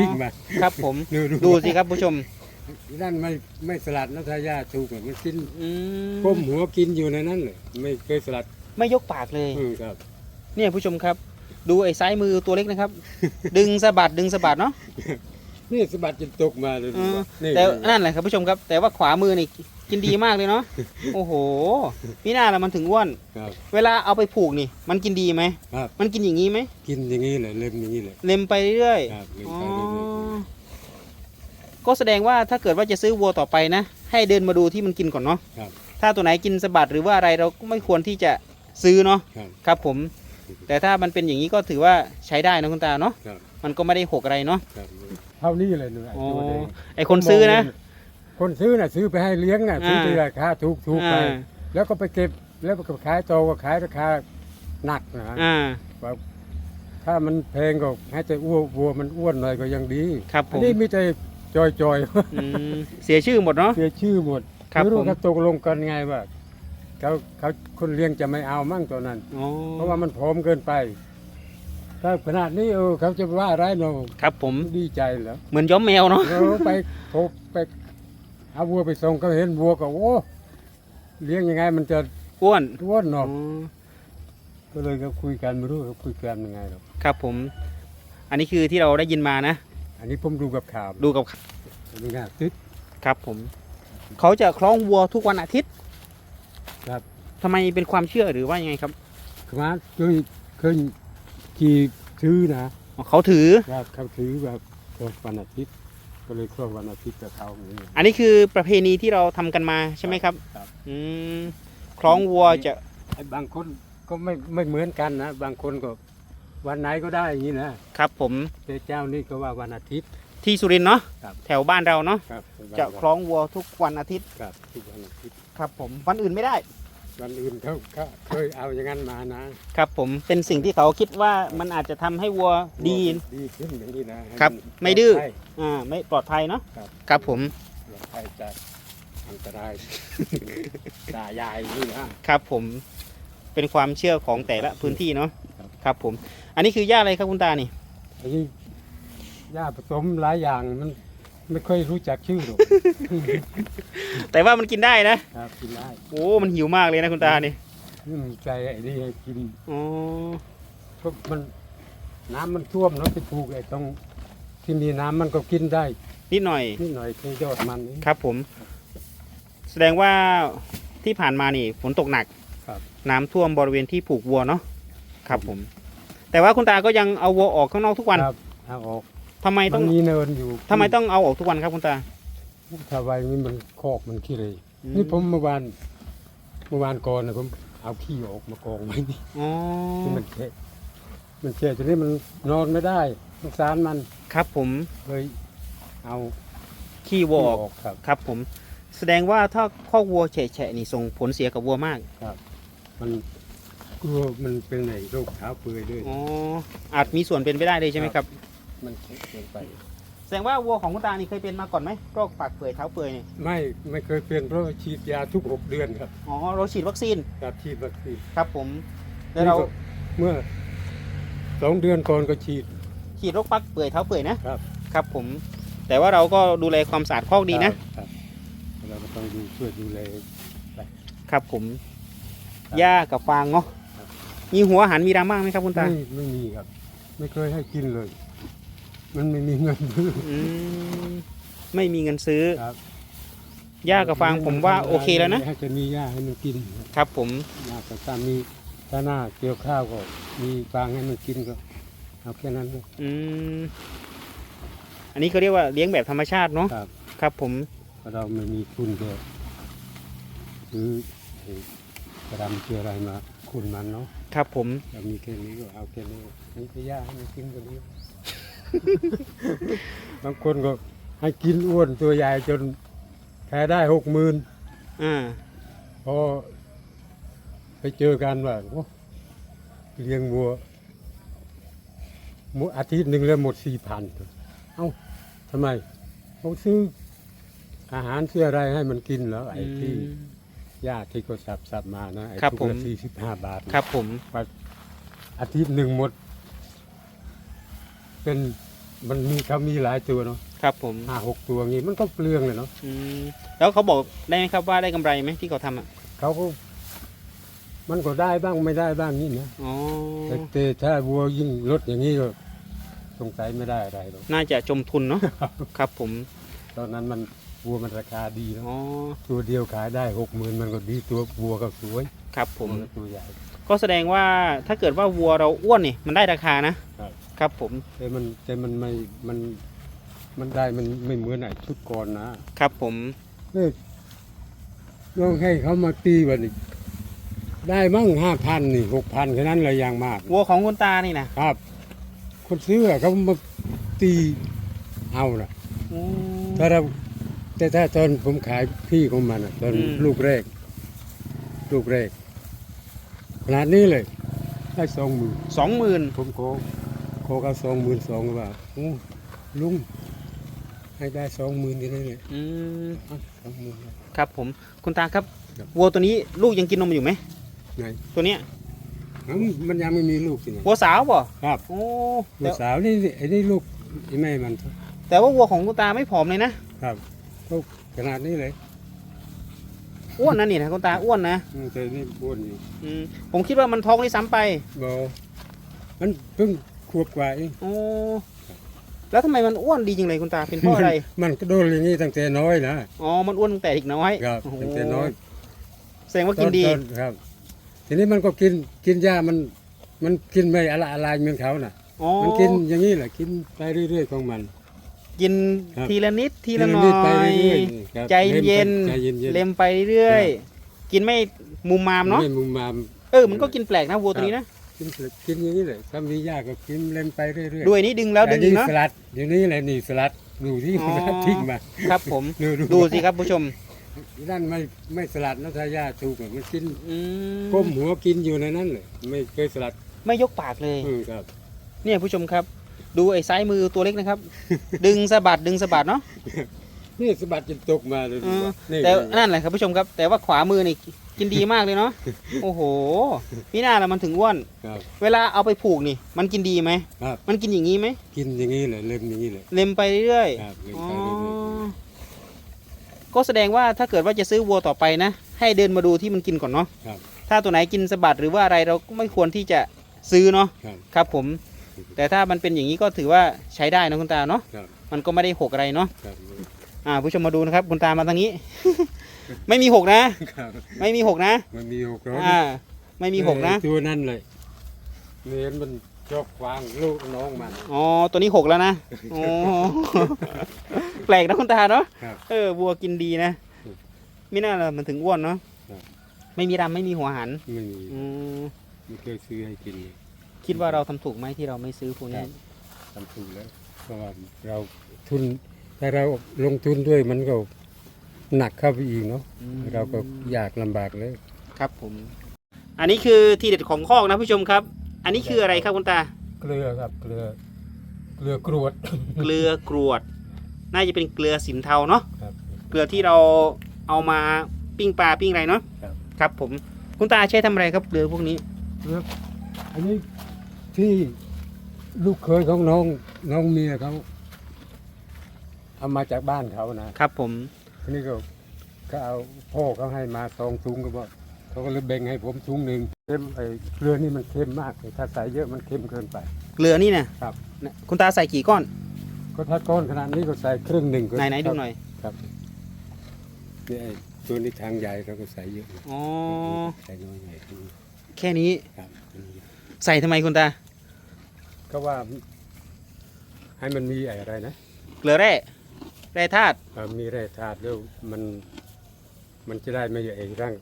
ทิ้งมาครับผมดูดูสิครับผู้ชมนั่นไม่ไม่สลัดนะทายาถูกอะมันกินอืมก้มหัวกินอยู่ในนั้นเลยไม่เคยสลัดไม่ยกปากเลยอืมครับ เนี่ยผู้ชมครับ ดูไอ้ซ้ายมือตัวเล็กนะครับ ดึงสะบัดดึงสะบัดเนาะนี่สะบัดจนตกมาเลยอืมนี่แต่นั่นแหละครับผู้ชมครับ แต่ว่าขวามือนี่กินดีมากเลยเนาะโอ้โหนี่น่าละมันถึงอ้วนครับเวลาเอาไปผูกนี่ มันกินดีไหมครับมันกินอย่างนี้ไหมกินอย่างนี้เลยเล็มอย่างนี้เลยเล็มไปเรื่อยครับเล็มอ๋อไปเรื่อย ก็แสดงว่าถ้าเกิดว่าจะซื้อวัวต่อไปนะ ให้เดินมาดูที่มันกินก่อนเนาะครับ ถ้าตัวไหนกินสะบัดหรือว่าอะไรเราก็ไม่ควรที่จะซื้อเนาะครับ ครับผม แต่ถ้ามันเป็นอย่างนี้ก็ถือว่าใช้ได้นะคุณตาเนาะครับ มันก็ไม่ได้หกอะไรเนาะครับเท่านี้เลยหนูไอ้อ๋อตัวเองไอคนซื้อนะ คนซื้อน่ะซื้อไปให้เลี้ยงน่ะซื้อไปอ่าราคาถูกถูกไป อ่าแล้วก็ไปเก็บแล้วก็ขายโตก็ขายราคาหนักนะฮะอ่าถ้ามันแพงก็ให้แต่อ้วนวัวมันอ้วนหน่อยก็ยังดีครับผอันมนี้มีแต่ จอยจอยๆอืมเสียชื่อหมดเนาะ เสียชื่อหมดครับไม่รู้ผม เขาตกลงกันไงว่าเขาเขาคนเลี้ยงจะไม่เอามั่งตัวนั้น อ๋อเพราะว่ามันผอมเกินไป ถ้าขนาดนี้เออเขาจะว่าอะไรเนาะครับผมดีใจเหรอเหมือนย้อมแมวเนาะ เราไปโทรไปเอาวัวไปส่งก็เห็นวัวก็โอ้เลี้ยงยังไง มันจะอ้วนอ้วนอ๋อเนาะก็เลยก็คุยกันไม่รู้เขาคุยกันยังไงหรอกครับผม อันนี้คือที่เราได้ยินมานะ อันนี้ผมดูกับข่าวดูกับนี่นะติดครับผม เขาจะคล้องวัวทุกวันอาทิตย์ครับทำไมเป็นความเชื่อหรือว่ายังไงครับขมาเคยเคยขี่ซื้อนะอ๋อเขาถือครับเขาถือแบบครบวันอาทิตย์ ก็เลยครบวันอาทิตย์กับเขาอย่างนี้อันนี้คือประเพณีที่เราทำกันมาใช่ไหมครับ ครับ อืมคล้องวัวจะ ไอ้บางคนก็ไม่ไม่เหมือนกันนะ บางคนก็ วันไหนก็ได้อย่างนี้นะครับ ผมแต่เจ้านี่ก็ว่าวันอาทิตย์ ที่สุรินทร์เนาะครับ แถวบ้านเราเนาะครับจะคล้องวัวทุกวันอาทิตย์ครับทุกวันอาทิตย์ครับ ผมวันอื่นไม่ได้ วันอื่นเขาเขาเคยเอาอย่างนั้นมานะครับผมเป็นสิ่งที่เขาคิดว่ามันอาจจะทำให้วัวดี ดีขึ้นอย่างนี้นะครับ ให้นไม่ดื้อปลภัย อ่าไม่ปลอดภัยเนาะครับ ครับผมปลอดภัยจากอันตรายตายายนี่นะ ครับผมเป็นความเชื่อของแต่ละพื้นที่เนาะครับ ครับผมอั นนี้คือย่าอะไรครับคุณตานี่ไอ้นี่ยาผสมหลายอย่างมันไม่ค่อยรู้จักชื่อหรอก แต่ว่ามันกินได้นะครับกินได้โอ้มันหิวมากเลยนะคุณตานี่อืมใจไอ้นี่ให้กินอ๋อก็มันน้ำมันท่วมเนาะไปปลูกไอ้ตรงที่มีน้ำมันก็กินได้นิดหน่อยนิดหน่อยแค่ยอดมันเองครับผม แสดงว่าที่ผ่านมานี่ฝนตกหนักครับ น้ำท่วมบริเวณที่ผูกวัวเนาะครับผม แต่ว่าคุณตาก็ยังเอาวัวออกข้างนอกทุกวันครับเอาออกทำไมมัต้อนงมีเนินอยู่ทำไมต้องเอาออกทุกวันครับคุณตา ถ้าไว้นี่มันคอกมันขี้เลยอืม นี่ผมเมื่อวานเมื่อวานก่อนนะผมเอาขี้ออกมากองไว้นี่อ๋อที่มันแค่มันแค่ทีนี้มันนอนไม่ได้สงสารมันครับผมเลยเอาขี้วัวออก ออกครับ ครับผมแสดงว่าถ้าข้อกวัวแฉะๆนี่ส่งผลเสียกับวัวมาก มัน กลัวมันเป็นไหนโรคเท้าเปื่อยด้วย อ๋ออาจมีส่วนเป็นไปได้เลยใช่ไหมครับ มันแข็งเกินไป แสดงว่าวัวของคุณตานี่เคยเป็นมาก่อนไหมโรคปากเปื่อยเท้าเปื่อยเนี่ยไม่ไม่เคยเปลี่ยนเพราะว่าฉีดยาทุกหกเดือนครับอ๋อเราฉีดวัคซีนครับฉีดวัคซีนครับผมแล้วเรานี่ก็เมื่อสองเดือนก่อนก็ฉีดฉีดโรคปักเปื่อยเท้าเปื่อยนะครับ ครับผม แต่ว่าเราก็ดูแลความสะอาดคอกดีนะครับเราก็ต้องดูช่วยดูแลครับผมครับหญ้ากับฟางเนาะครับ มีหัวอาหารมีรามั่งไหมครับคุณตา ไม่ไม่มีครับ ไม่เคยให้กินเลย มันไม่มีเงินซื้ออืมไม่มีเงินซื้อครับหญ้ากับฟางผมว่าโอเคแล้วนะ ให้จะมีหญ้าให้มันกินครับผม หญ้ากับถ้ามีถ้าหน้าเกี่ยวข้าวก็ มีฟางให้มันกินก็เอาแค่นั้นเลยอืม อันนี้เขาเรียกว่าเลี้ยงแบบธรรมชาติเนาะ ครับครับผม เพราะเราไม่มีทุนก็ซื้อไอ้กระดำเชื่ออะไรมาคุณมันเนาะ ครับผม เรามีแค่นี้ก็เอาแค่นี้นี่ก็ย่าให้มันกินกันนี้ บางคนก็ให้กินอ้วนตัวใหญ่จนแพ้ได้หกหมื่นอ่า พอไปเจอกันว่าโอ้เลี้ยงวัวหมดอาทิตย์หนึ่งแล้วหมดสี่พันเอ้าทำไมเขาซื้ออาหารซื้ออะไรให้มันกินเหรอไอ้ที่ อืม ญาติที่เขาสับสับมานะไอ้ครับทุกผมละสี่สิบห้าบาทครับผมอาทิตย์หนึ่งหมด เป็นมันมีเขามีหลายตัวเนาะครับผมห้าหกตัวงี้มันก็เปลืองเลยเนาะอืมแล้วเขาบอกได้ไหมครับว่าได้กำไรไหมที่เขาทำอะเขาก็ มันก็ได้บ้างไม่ได้บ้างนี่นะอ๋อแต่แต่ถ้าวัวยิ่งลดอย่างนี้ก็สงสัยไม่ได้อะไรหรอก น่าจะจมทุนเนาะ ครับผม ตอนนั้นมัน วัวมันราคาดีนะอ๋อตัวเดียวขายได้หกหมื่นมันก็ดีตัววัวก็สวยครับผม วัวก็ตัวใหญ่ ก็แสดงว่าถ้าเกิดว่าวัวเราอ้วนนี่มันได้ราคานะครับ ครับผมแต่มันแต่มันไม่มันมันได้มันไม่เหมือนไอ้ชุดก่อนนะครับผมเอ้ยลองให้เขามาตีวันนี้ได้มั่งห้าพันนี่หกพันแค่นั้นเลยอย่างมาก วัวของคุณตานี่นะครับ คนซื้ออะเขามาตีเอานะโอ้ถ้าเรา แต่ถ้าตอนผมขายพี่ของมันอะตอนอืม ลูกแรก ลูกแรกขนาดนี้เลย ได้สองหมื่นสองหมื่นผมโคโคเขาสองหมื่นสองว่าโอ้ลุงให้ได้สองหมื่นกันเลยเนี่ยอืมสองหมื่น ครับผมคุณตาครับครับ วัวตัวนี้ลูกยังกินนมอยู่ไหมไหนตัวเนี้ยอ้าวมันยังไม่มีลูกสิเนี่ยวัวสาวป่ะครับโอ้ลูแต่กสาวนี่ไอ้นี่ลูกไอ้แม่มัน แต่ว่าวัวของคุณตาไม่ผอมเลยนะครับ ลูกขนาดนี้เลยอ้วนนะนี่นะคุณตาอ้วนนะอืมแต่นี่บ้วนอยู่อืมผมคิดว่ามันท้องได้ซ้ำไปบอมันเพิ่งขวบกว่าเองโอ้แล้วทำไมมันอ้วนดีจริงเลยคุณตาเป็นเพราะอะไรมันก็โดนอย่างนี้ตั้งแต่น้อยนะอ๋อมันอ้วนตั้งแต่เด็กน้อยครับโอ้โหตั้งแต่น้อยแสดงว่ากินดีตอตอครับ ทีนี้มันก็กินกินหญ้ามัน มันกินไม่อะไรอะไรเหมือนเขาน่ะ อ๋อมันกินอย่างนี้แหละกินไปเรื่อยๆของมัน กินครับ ทีละนิดทีละหทีน่นิอดไปย เรื่อยๆครับใจเย็นใจเย็นๆ เล็มไปเรื่อยๆกินไม่มุมมามเนาะไม่มุมมาม เออมันก็กินแปลกนะวัวตัวนี้นะกินกินอย่างนี้เลยถ้ามีหญ้าก็กินเล่นไปเรื่อยๆด้วยนี้ดึงแล้วดึงอีกอัเนาะ สลัดเดี๋ยวนี้แหละนี่สลัดดูที่อ๋อ สลัดทิ้งมา ครับผมดูดูสิครับผู้ชมนั่นไม่ไม่สลัดนะถ้าหญ้าถูกอะมันกินอืมก้มหัวกินอยู่ในนั้นเลยไม่เคยสลัดไม่ยกปากเลย อืมครับ เนี่ยผู้ชมครับ ดูไอ้ซ้ายมือตัวเล็กนะครับ ดึงสะบัดดึงสะบัดเนาะนี่สะบัดจนตกมาเลยอืมนี่แต่นั่นแหละครับผู้ชมครับ แต่ว่าขวามือนี่กินดีมากเลยเนาะโอ้โหพี่น่าละมันถึงอ้วน ครับ เวลาเอาไปผูกนี่ มันกินดีไหมครับ มันกินอย่างนี้ไหมกินอย่างนี้เลยเล่มอย่างนี้เลยเล็มไปเรื่อยครับเล่มอ๋อไปเรื่อยก็แสดงว่าถ้าเกิดว่าจะซื้อวัวต่อไปนะ ให้เดินมาดูที่มันกินก่อนเนาะๆครับถ้าตัวไหนกินสะบัดหรือว่าอะไรเราก็ไม่ควรที่จะซื้อเนาะ ครับ ครับผม แต่ถ้ามันเป็นอย่างนี้ก็ถือว่าใช้ได้นะคุณตาเนาะครับมันก็ไม่ได้หกอะไรเนาะครับอ่าผู้ชมมาดูนะครับ คุณตามาทางนี้ ไม่มีหกนะ ครับไม่มีหกนะมันมีหกร้อยอ่า ไม่มีหกนะตัวนั่นเลยเนียนมันจอกวางลูกน้องมัน อ๋อตัวนี้หกแล้วนะโอ้แปลกนะคุณตาเนาะครับเออวัวกินดีนะอืมไม่น่าละมันถึงอ้วนเนาะครับ ไม่มีดำไม่มีหัวหันไม่มีอืมไม่เคยซื้อให้กินเลย คิดว่าเราทำถูกไหมที่เราไม่ซื้อพวกนี้ทำถูกแล้วเพราะว่าเราทุนถ้าเราลงทุนด้วยมันก็หนักเข้าไปอีกเนาะอืมเราก็อยากลำบากเลยครับผม อันนี้คือทีเด็ดของคอกนะผู้ชมครับ อันนี้คืออะไรครับคุณตา เกลือครับเกลือ เกลือกรวด เกลือกรวด น่าจะเป็นเกลือสินเทาเนาะครับเกลือที่เราเอามาปิ้งปลาปิ้งอะไรเนาะครับครับผม คุณตาใช้ทำอะไรครับเกลือพวกนี้เกลืออันนี้ ที่ลูกเคยของน้องน้องเมียเขาเอามาจากบ้านเขานะครับผมทีนี้ก็ก็เอาพ่อเขาให้มาสองถุงก็บอกเขาก็เลยแบ่งให้ผมถุงหนึ่งเค็มไอ้เกลือนี่มันเค็มมากเลยถ้าใส่เยอะมันเค็มเกินไป เกลือนี่นะครับเนี่ยคุณตาใส่กี่ก้อน ก็ถ้าก้อนขนาดนี้ก็ใส่ครึ่งหนึ่งก็ไหนไหนดูหน่อยครับนี่ไอ้ตัวนี้ทางใหญ่เราก็ใส่เยอะอ๋อใส่น้อยใหญ่แค่นี้ครับ ใส่ทำไมคุณตา ก็ว่า ให้มันมีอะไรนะเกลือแร่แร่ธาตุเอ่อมีแร่ธาตุแล้วมันมันจะได้ไม่ใหญ่ร่าง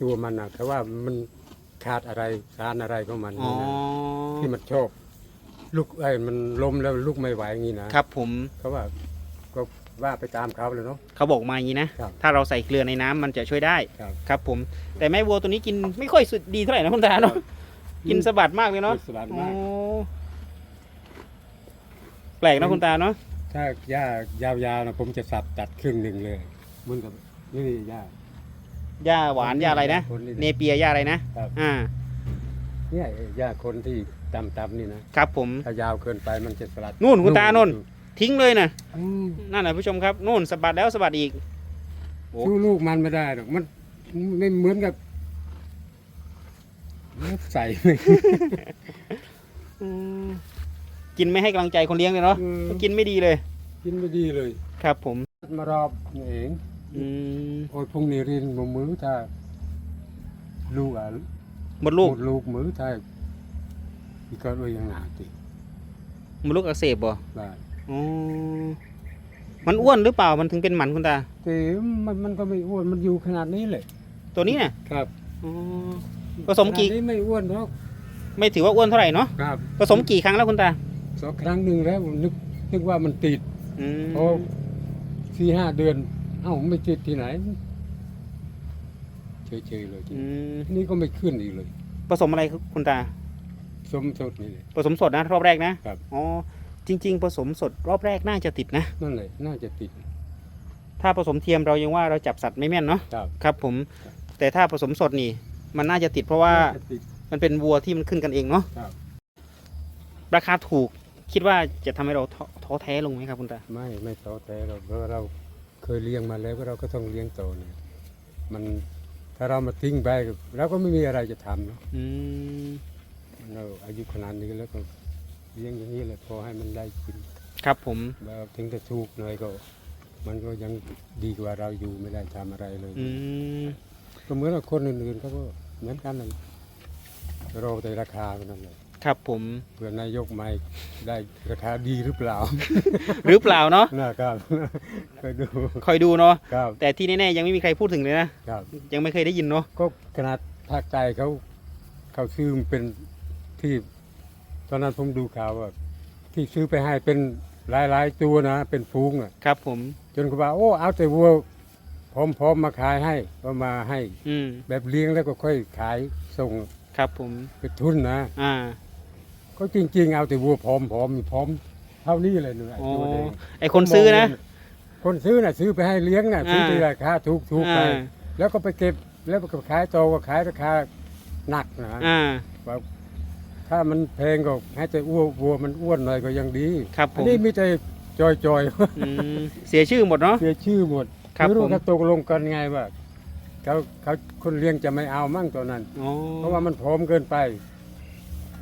ตัวมันนะแต่ว่ามันขาดอะไรสารอะไรของมันอ๋อนี่นะที่มันชอบลูกไอ้มันล้มแล้วลูกไม่ไหวอย่างนี้นะครับผมเขาว่าก็ว่าไปตามเขาเลยเนาะ เขาบอกมาอย่างนี้นะ ครับ ถ้าเราใส่เกลือในน้ำมันจะช่วยได้ครับ ครับผม แต่แม่วัวตัวนี้กินไม่ค่อยสุดดีเท่าไหร่นะคุณตาเนาะกินสะบัดมากเลยเนาะสลัดโอ้มาก แปลกนะคุณตาเนาะถ้าหญ้ายาวๆนะผมจะสับตัดครึ่งหนึ่งเลยเหมือนกับนี่หญ้า หญ้าหวานหญ้าอะไรนะคนนี่เนเปียหญ้าอะไรนะครับ อ่าเนี่ยหญ้าคนที่ต่ำๆนี่นะครับผม ถ้ายาวเกินไปมันจะสลัดนู่นคุณตานู่น ทิ้งเลยนะอืมนั่นแหละผู้ชมครับนู่นสะบัดแล้วสะบัดอีก โอ้ สู้ลูกมันไม่ได้หรอกมันไม่เหมือนกับใส่ไม่อืม กินไม่ให้กำลังใจคนเลี้ยงเลยเนาะอืมกินไม่ดีเลย กินไม่ดีเลย ครับ ผมมารอบนี่เองอืมโอ้ยพรุ่งนี้เรียนหมมือถ้าลูกอะหมดลูกหมดลูกมือถ้าอีกก็ด้วยยังหนาติหมดลูกอักเสบบ่ได้อ๋อมันอ้วนหรือเปล่ามันถึงเป็นหมันคุณตา แต่มันมันก็ไม่อ้วนมันอยู่ขนาดนี้เลยตัวนี้เนี่ยครับอ๋อ ผสมกี่ ขนาดนี้ไม่อ้วนหรอกไม่ถือว่าอ้วนเท่าไหร่เนาะครับผสมกี่ครั้งแล้วคุณตา สองครั้งหนึ่งแล้วผมนึกนึกว่ามันติดอืมพอสี่ห้าเดือน เอ้าไม่ติดที่ไหนเฉยๆเลยอืมนี่ก็ไม่ขึ้นอีกเลยผสมอะไรครับคุณตา สมสดนี่เลย ผสมสดนะ รอบแรกนะครับ อ๋อจริง ๆ ผสมสดรอบแรกน่าจะติดนะ นั่นเลยน่าจะติดถ้าผสมเทียมเรายังว่าเราจับสัตว์ไม่แม่นเนาะครับครับผม แต่ถ้าผสมสดนี่ มันน่าจะติดเพราะว่าน่จะติด มันเป็นวัวที่มันขึ้นกันเองเนาะครับ ราคาถูก คิดว่าจะทำให้เราท้อท้อแท้ลงไหมครับคุณตา ไม่ไม่ท้อแท้เราเพราะเราเคยเลี้ยงมาแล้วก็เราก็ต้องเลี้ยงต่อเนี่ยมันถ้าเรามาทิ้งไปเราก็ไม่มีอะไรจะทำเนาะอืม เราอายุขนาดนี้แล้วก็เลี้ยงอย่างนี้แหละพอให้มันได้กินครับผม แล้วถึงจะทุกข์หน่อยก็ มันก็ยังดีกว่าเราอยู่ไม่ได้ทำอะไรเลย อืม ก็เหมือนกับคนอื่นๆเขาก็เหมือนกันเลยรอแต่ราคาเท่านั้นเลย ครับผมเพื่อนายกใหม่ได้ราคาดีหรือเปล่า หรือเปล่าเนาะนะครับเคยดูคอยดูเนาะครับแต่ที่แน่ๆยังไม่มีใครพูดถึงเลยนะครับ ยังไม่เคยได้ยินเนาะก็ขนาดภาคใต้เขาเขาซื้อเป็นที่ ตอนนั้นผมดูข่าวว่าที่ซื้อไปให้เป็นหลายๆตัวนะ เป็นฟูงอะครับ ผม จนเขาว่าโอ้เอาแต่วัวพร้อมๆมาขายให้ก็มาให้ อืมแบบเลี้ยงแล้วก็ค่อยขายส่งครับผมเป็นทุนนะ อ่า ก็จริง ๆ เอาแต่วัวพร้อมๆมีพร้อมเท่านี้เลยหนูไอ้อ๋อตัวเองไอคนซื้อนะ คนซื้อน่ะซื้อไปให้เลี้ยงน่ะซื้ออ่าที่ราคาถูกๆไป อ่า แล้วก็ไปเก็บแล้วก็ขายโตก็ขายราคาหนักนะอ่าถ้ามันแพงก็ให้แต่อ้ววัวมันอ้วนหน่อยก็ยังดีครับผอันมนี้มีแต่จอยอืมเสียชื่อหมดเนาะ ๆ เสียชื่อหมดครับไม่รู้ผม เขาตกลงกันไงว่าเขาเขาคนเลี้ยงจะไม่เอามั่งตัวนั้น อ๋อเพราะว่ามันผอมเกินไป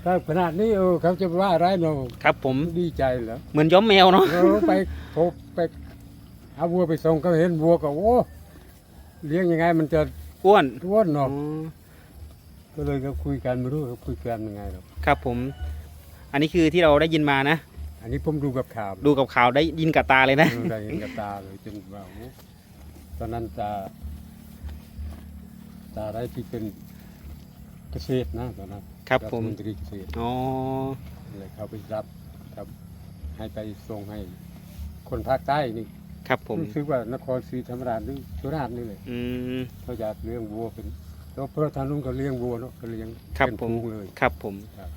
ถ้าขนาดนี้เออเขาจะว่าอะไรเราครับผมดีใจเหรอเหมือนย้อมแมวเนาะเราไปพบไปเอาวัวไปส่งเขาเห็นวัวก็โอ้เลี้ยงยังไงมันจะอ้วนอ้วนอ๋อเนาะก็เลยก็คุยกันไม่รู้เขาคุยกันยังไงหรอกครับผม อันนี้คือที่เราได้ยินมานะ อันนี้ผมดูกับข่าวดูกับข่าวได้ยินกับตาเลยนะเออได้เห็นกับตาเลยจนว่าโอ้ตอนนั้นตาตาได้ที่เป็นเกษตรนะตอนนั้น ครับผมฐมนตรีเกษตรอ๋อ เลยเขาไปรับครับ ให้ไปส่งให้ คนภาคใต้นี่ครับผม รู้สึกว่านครศรีธรรมราชหรือสุราษฎร์นี่เลยอืม เขาอยากเลี้ยงวัวเป็นแล้วเพราะทางนู้นก็เลี้ยงวัวเนาะก็เลี้ยงครับเป็นผมฟูงเลย ครับผม ครับ